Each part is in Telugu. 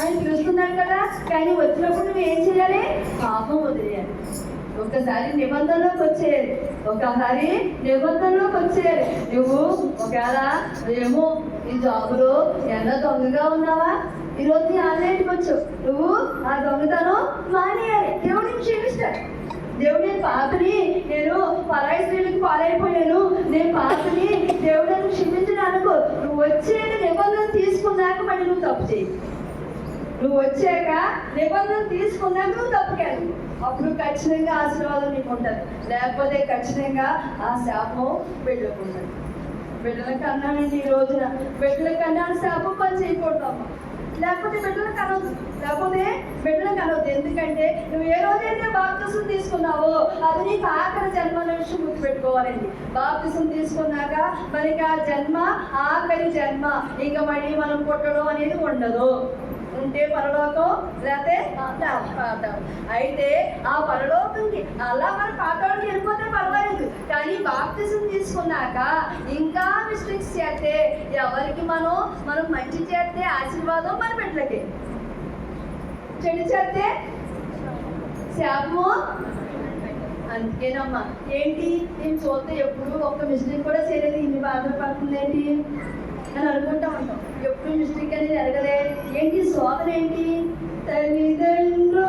అని చూస్తున్నాను కదా కానీ వచ్చినప్పుడు నువ్వు ఏం చేయాలి? పాపం వదిలేయాలి. ఒకసారి నిబంధనలోకి వచ్చేయాలి. ఒకసారి నిబంధనలోకి వచ్చేయాలి. నువ్వు ఒకవేళ ఏమో ఈ జాబులో ఎంత దొంగగా ఉన్నావా? ఈరోజు నీ ఆన్లైన్కి వచ్చు. నువ్వు ఆ దొంగతనం మానేయాలి. దేవుడిని క్షమిస్తాడు దేవుడు నేను పాపని నేను పరాయి స్త్రీలకు పాలైపోయాను. నేను పాపని దేవుడు నన్ను క్షమించిన అనుకో. నువ్వు వచ్చే నిబంధన తీసుకున్నాక మళ్ళీ నువ్వు తప్పు చేయి నువ్వు వచ్చాక నిబంధన తీసుకున్నాక నువ్వు తప్పుకెళ్ళి అప్పుడు ఖచ్చితంగా ఆశీర్వాదం నీకు ఉంటుంది లేకపోతే ఖచ్చితంగా ఆ శాపం బిడ్డకుంటుంది బిడ్డలకు అన్నానండి ఈ రోజున. బిడ్డలకు అన్నాను శాపం పని చేయకూడదమ్మా లేకపోతే బిడ్డలకు కనవద్దు. లేకపోతే బిడ్డలకు అనవద్దు ఎందుకంటే నువ్వు ఏ రోజైతే బాప్తిసం తీసుకున్నావో అది నీకు ఆఖరి జన్మ అనే విషయం గుర్తుపెట్టుకోవాలండి. బాప్తిసం తీసుకున్నాక మనకి ఆ జన్మ ఆఖరి జన్మ. ఇంకా మళ్ళీ మనం పుట్టడం అనేది ఉండదు. ఉంటే పరలోకం లేకపోతే పాతాళం. అయితే ఆ పరలోకంకి అలా మన పాతాళకి వెళ్ళిపోతే పర్వాలేదు. కానీ బాప్తిజం తీసుకున్నాక ఇంకా మిస్టేక్స్ చేస్తే ఎవరికి మనం మనం మంచి చేస్తే ఆశీర్వాదం మన బిడ్డలకి. చెడు చేస్తే శాపము. అందుకేనమ్మా. ఏంటి? నేను చూస్తే ఎప్పుడు ఒక్క మిస్టేక్ కూడా చేయలేదు. ఇన్ని బాధలు పడుతుంది ఏంటి అని అనుకుంటా ఉంటాం. ఎప్పుడు మిస్టేక్ అనేది జరగలే ఏంటి? శోధన ఏంటి తల్లిదండ్రులు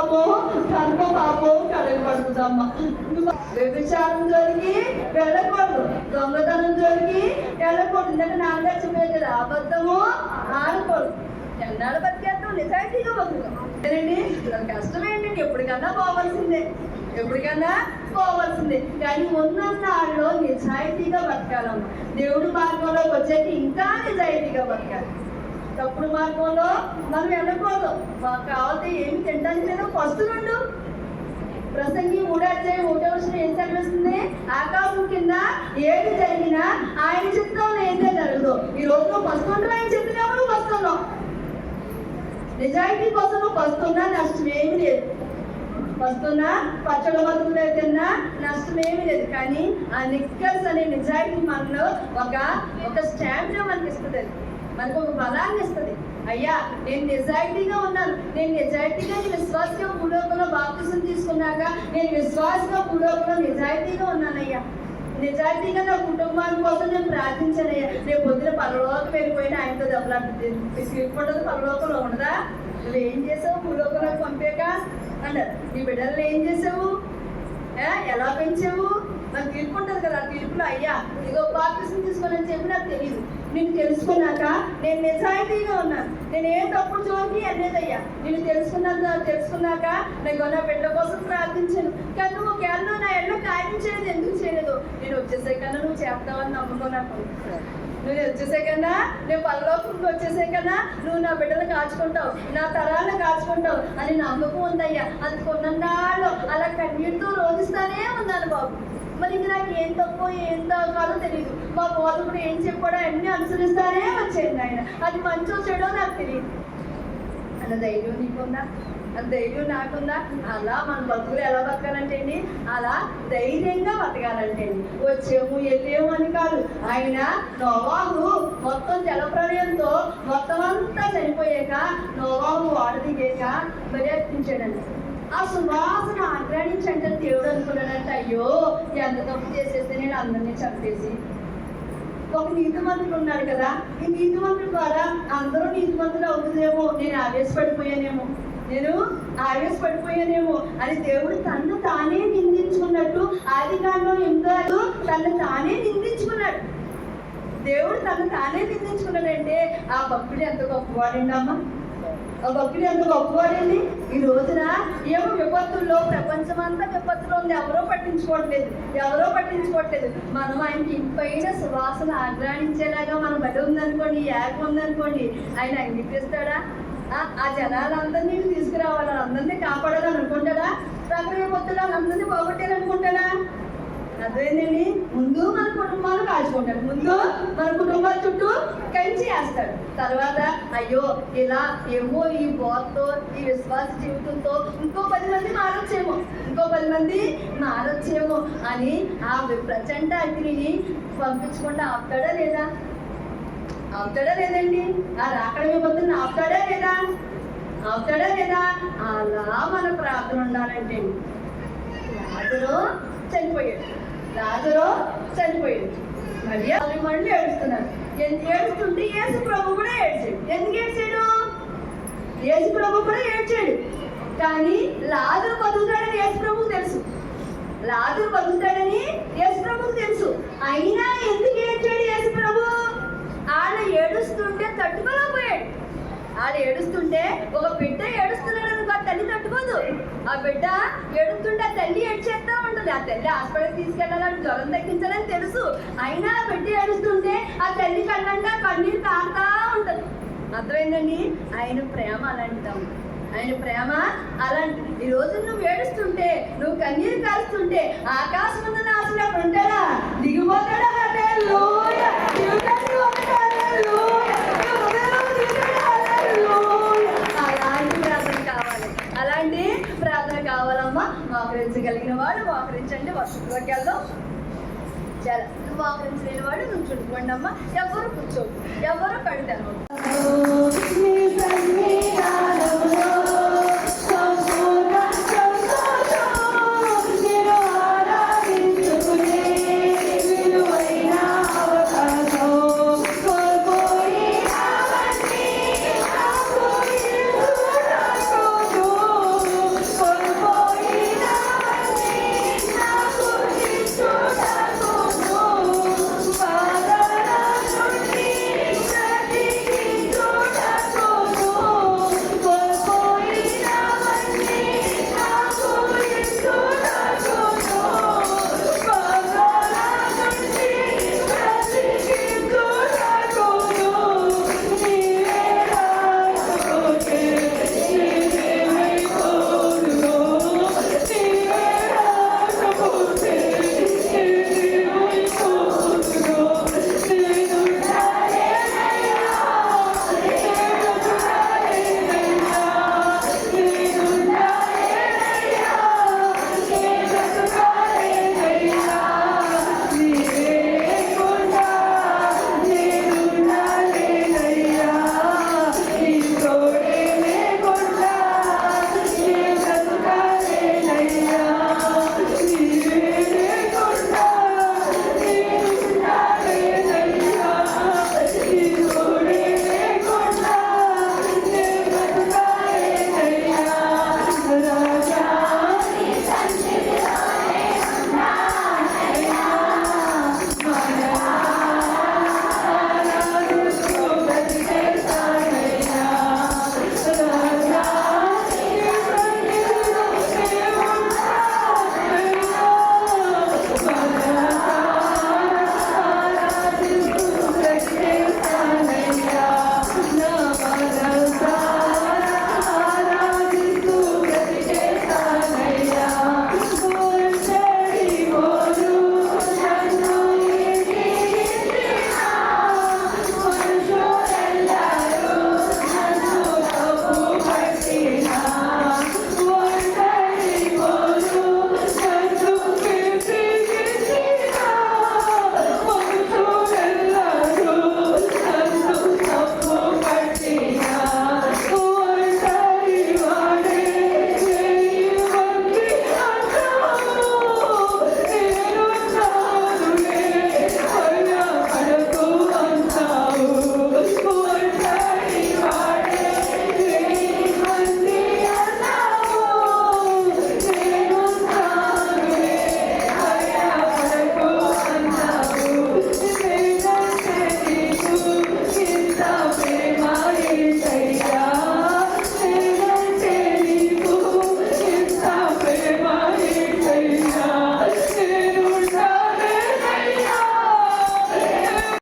జన్మ పాపం కర్మ పాపం కడగబడుతుందమ్మా వ్యభిచారం జరిగి వెళ్ళకూడదు. దొంగతనం జరిగి వెళ్ళకూడదు. ఇందాక నాన్నగారు చెప్పారు కదా అబద్ధము ఆడకూడదు. ఎన్నాళ్ళు బతికేస్తాం నిజాయితీగా బతుకుతాం ఏంటండి అది కష్టం ఏంటండి ఎప్పటికన్నా పోవాల్సిందే. ఎప్పటికన్నా పోవాల్సిందే. కానీ ఉన్నన్నాళ్ళు నిజాయితీగా బతకాలమ్మ. దేవుడి మార్గంలోకి వచ్చేది ఇంకా నిజాయితీగా బతకాలి. తప్పుడు మార్గంలో మనం వెళ్ళకూడదు. మాకు కావాలంటే ఏమి తినడానికి లేదు. పస్తులుండు ప్రసంగి మూడో అధ్యాయం ఒకటో వచ్చిన ఏం చదివిస్తుంది? ఆకాశం కింద ఏది జరిగినా ఆయన చిత్తంలో ఏదే జరగదు ఈ రోజు నువ్వు పస్తుంటావు ఆయన చిత్రం నువ్వు వస్తున్నావు నిజాయితీ కోసం నువ్వు నష్టం ఏమి లేదు. వస్తున్నా పచ్చడి బతుకులు తిన్నా నష్టం ఏమీ లేదు. కానీ ఆ నిక్కర్స్ అనే నిజాయితీ మనలో ఒక ఒక స్టామినా మనకి ఇస్తుంది. మనకు ఒక బలాన్ని ఇస్తుంది. అయ్యా నేను నిజాయితీగా ఉన్నాను. నేను నిజాయితీగా నేను విశ్వాసంగా భూలోకంలో బాప్తిసం తీసుకున్నాక నేను విశ్వాసంగా భూలోకంలో నిజాయితీగా ఉన్నానయ్యా. నిజాయితీగా నా కుటుంబాల కోసం నేను ప్రార్థించానయ్యా. రేపు పొద్దున పరలోకం వెళ్ళిపోయిన ఆయనతో దెబ్బలాడుతుంది సిగ్గుపడదు పరలోకంలో ఉండదా? నువ్వు ఏం చేసావు? భూలోకంలోకి పంపాక? అంటారు నీ బిడ్డలు ఏం చేసావు? ఎలా పెంచావు? నాకు తీర్పు ఉంటుంది కదా తెలుపులో అయ్యా. ఇదిగో బాప్తిసం తీసుకోనని చెప్పి నాకు తెలియదు నేను తెలుసుకున్నాక నేను నిజాయితీగా ఉన్నాను. నేను ఏ తప్పుడు జోలికి అనేదయ్యా నేను తెలుసుకున్నాక తెలుసుకున్నాక నాకు నా బిడ్డ కోసం ప్రార్థించాను. కానీ నువ్వు ఒకవేళ నా ఎన్నో కార్యం చేయలేదు ఎందుకు చేయలేదు? నేను వచ్చేసే కన్నా నువ్వు చేస్తావని నమ్మకం నాకు నువ్వు వచ్చేసే కన్నా నేను పరలోకంకి వచ్చేసే కన్నా నువ్వు నా బిడ్డలు కాచుకుంటావు. నా తరాలను కాచుకుంటావు అని నమ్మకం ఉందయ్యా. అందుకున్నాళ్ళు అలా కన్నీటితో రోధిస్తానే ఉన్నాను బాబు. మరి ఇంక నాకు ఏం తప్పు ఏం కాదో తెలియదు మా బోధకుడు ఏం చెప్పాడో అన్ని అనుసరిస్తానే వచ్చేది ఆయన అది మంచో చెడో నాకు తెలియదు అన్న ధైర్యం నీకుందా? అంత ధైర్యం నాకుందా? అలా మన బతుకులు ఎలా బతకాలంటే అండి అలా ధైర్యంగా బతకాలంటే అండి వచ్చేము వెళ్ళేము అని కాదు. ఆయన నోవాహు మొత్తం జలప్రలయంతో మొత్తం అంతా చనిపోయాక నోవాహు వాడ దిగాక ప్రయత్నించాడండి ఆ సువాసన ఆగ్రహించంటే దేవుడు అనుకున్నాడంటే అయ్యో ఎంత తప్పు చేసేస్తే నేను అందరినీ చంపేసి. ఒక నీతిమంతుడు ఉన్నాడు కదా ఈ నీతిమంతుడి ద్వారా అందరూ నీతిమంతులు అవుతుందేమో నేను ఆవేశపడిపోయానేమో నేను ఆవేశపడిపోయానేమో అని దేవుడు తను తానే నిందించుకున్నట్టు ఆది కాండం ఎందాడు తను తానే నిందించుకున్నాడు. దేవుడు తను తానే నిందించుకున్నాడంటే ఆ భక్తుడు ఎంత గొప్పవాడండి అమ్మ ఒక భక్తుడు ఎంత గొప్పవాడండి ఈ రోజున ఏమో విపత్తుల్లో ప్రపంచమంతా విపత్తులో ఉంది. ఎవరో పట్టించుకోవట్లేదు. ఎవరో పట్టించుకోవట్లేదు. మనం ఆయనకి ఇంటిపైన సువాసన ఆగ్రాణించేలాగా మన బడి ఉందనుకోండి యాగ ఉందనుకోండి ఆయన అంగీకరిస్తాడా? ఆ, జనాలందరినీ తీసుకురావాలి? అందరినీ కాపాడాలని అనుకుంటాడా ప్రకృతి విపత్తులు అందరినీ పోగొట్టాలనుకుంటాడా అదేనండి ముందు మన కుటుంబాలు కాల్చుకుంటాడు ముందు మన కుటుంబాల చుట్టూ కంచి వేస్తాడు తర్వాత అయ్యో ఇలా ఏమో ఈ బోర్తో ఈ విశ్వాస జీవితంతో ఇంకో పది మంది మారొచ్చేమో. ఇంకో పది మంది మారొచ్చేమో అని ఆ ప్రచండ అగ్నిని పంపించకుండా ఆపుతాడా లేదా? ఆపుతాడా లేదండి? ఆ రాకడ విపత్తుని ఆపుతాడా లేదా? ఆపుతాడా లేదా? అలా మన ప్రార్థన ఉండాలంటే. లాజరు చనిపోయాడు లాజరు చనిపోయాడు మరి మళ్ళీ ఏడుస్తున్నారు. ఎందుకు ఏడుస్తుంటే యేసు ప్రభు కూడా ఏడ్చాడు. ఎందుకు ఏడ్చాడు? యేసు ప్రభు కూడా ఏడ్చాడు. కానీ లాజరు బతుకుతాడని యేసు ప్రభుకు తెలుసు. లాజరు బతుకుతాడని యేసు ప్రభుకు తెలుసు. అయినా ఎందుకు ఏడ్చాడు యేసు ప్రభు? ఆడ ఏడుస్తుంటే తట్టుకోలేకపోయాడు. ఆడ ఏడుస్తుంటే ఒక బిడ్డ ఏడుస్తున్నాడు అనుకో ఆ తల్లి తట్టుకోదు. ఆ బిడ్డ ఏడ్చేస్తా తల్లి హాస్పిటల్ తీసుకెళ్ళాలని జ్వరం తగ్గించాలని తెలుసు. అయినా పెట్టి ఏడుస్తుంటే ఆ తల్లి కళ్ళంటే కన్నీరు కారుతా ఉంటుంది. అర్థమైందండి? ఆయన ప్రేమ అలాంటిదాము ఆయన ప్రేమ అలాంటిది. ఈ రోజు నువ్వు ఏడుస్తుంటే నువ్వు కన్నీరు కారుస్తుంటే ఆకాశం ఉన్న నాశనం